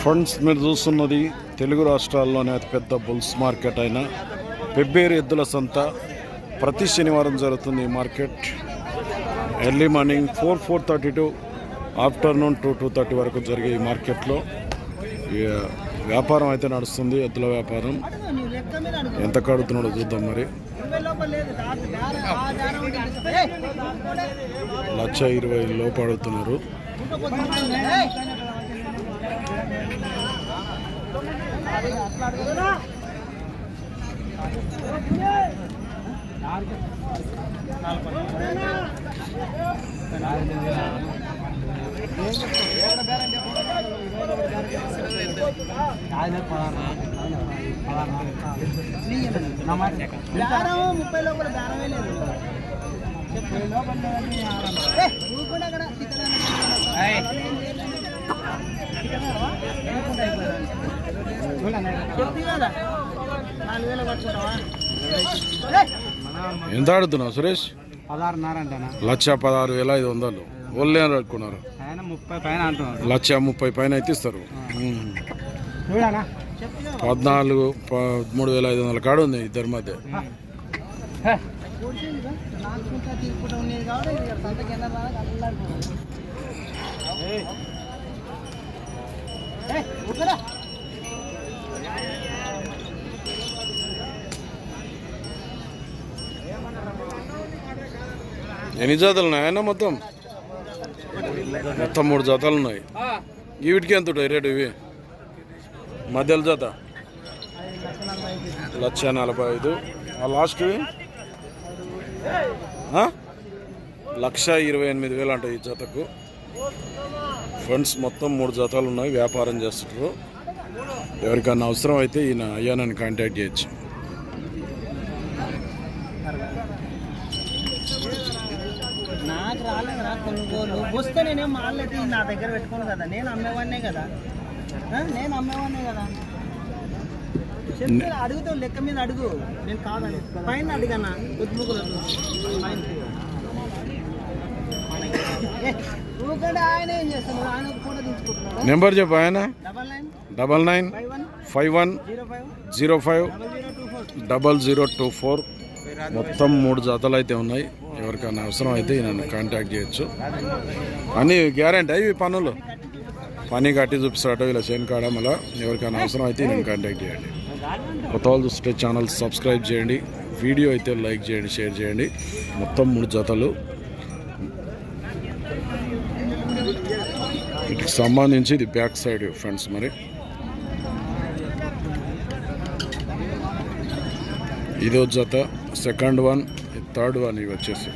Friends మీరు చూస్తున్నది తెలుగు రాష్ట్రాల్లోనే అతిపెద్ద బుల్స్ మార్కెట్ అయిన పెబ్బేరు ఎద్దుల సంత. ప్రతి శనివారం జరుగుతుంది ఈ market. Early morning four four thirty to afternoon two two thirty వరకు జరిగే ఈ మార్కెట్లో. వ్యాపారం అయితే నడుస్తుంది ఎద్దుల వ్యాపారం. ఎంత కడుతున్నాడో చూద్దాం మరి. లక్ష ఇరవై లోపు అడుగుతున్నారు. ముప్పై లోపల బేరమే లేదు. ముప్పై లోపల ఏ, ఏ, ఎంత అడుగుతున్నావు సురేష్? పదహారున్నర అంటేనా లక్ష పదహారు వేల ఐదు వందలు. వాళ్ళే అనుకున్నారు ఆయన ముప్పై పైన లక్ష ముప్పై పైన అయితే ఇస్తారు. పద్నాలుగు పదమూడు వేల ఐదు వందల కాడు ఉంది ఇద్దరి మధ్య. ఎన్ని జాతలు ఉన్నాయి ఆయన మొత్తం? మొత్తం మూడు జాతలు ఉన్నాయి. వీటికి ఎంత ఉంటాయి రేటు ఇవి? మధ్యలో జాత? లక్ష నలభై ఐదు. ఆ లాస్ట్ లక్ష ఇరవై ఎనిమిది వేలు అంట ఈ జతకు. ఫ్రెండ్స్ మొత్తం మూడు జతలు ఉన్నాయి వ్యాపారం చేస్తుంటారు ఎవరికన్నా అవసరం అయితే ఈయన అయ్యా నన్ను కాంటాక్ట్ చేయొచ్చు. నాకు రాలేదురా కొనుగోలు. వస్తే నేనేం మాడలేదు నా దగ్గర పెట్టుకోను కదా. నేను అమ్మేవాడినే కదా. నేను అమ్మేవాడినే కదా. చెప్తే అడుగుతావు లెక్క మీద అడుగు. నేను కాదని. పైన అడిగానా కొద్దిముగ్గులు పైన ఏ, ఊరికంటే ఆయన ఏం చేస్తాను ఆయన ఒక ఫోటో తీసుకుంటున్నాడు నెంబర్ చెప్పు ఆయన. Double nine. Five one. Zero five. Double zero two four. మొత్తం మూడు జతలు అయితే ఉన్నాయి. ఎవరికైనా అవసరం అయితే నన్ను కాంటాక్ట్ చేయొచ్చు. అన్నీ గ్యారంటీ ఇవి పనులు. పని కట్టి చూపిస్తాడట ఇలా చేను కాడ మళ్ళీ. ఎవరికైనా అవసరం అయితే నేను కాంటాక్ట్ చేయండి. కొత్త వాళ్ళు చూస్తే ఛానల్ సబ్స్క్రైబ్ చేయండి. వీడియో అయితే లైక్ చేయండి షేర్ చేయండి. మొత్తం మూడు జతలు. వీటికి సంబంధించి ఇది బ్యాక్ సైడ్ ఫ్రెండ్స్ మరి. ఇదో జత సెకండ్ వన్ థర్డ్ వన్ ఇవి వచ్చేసి.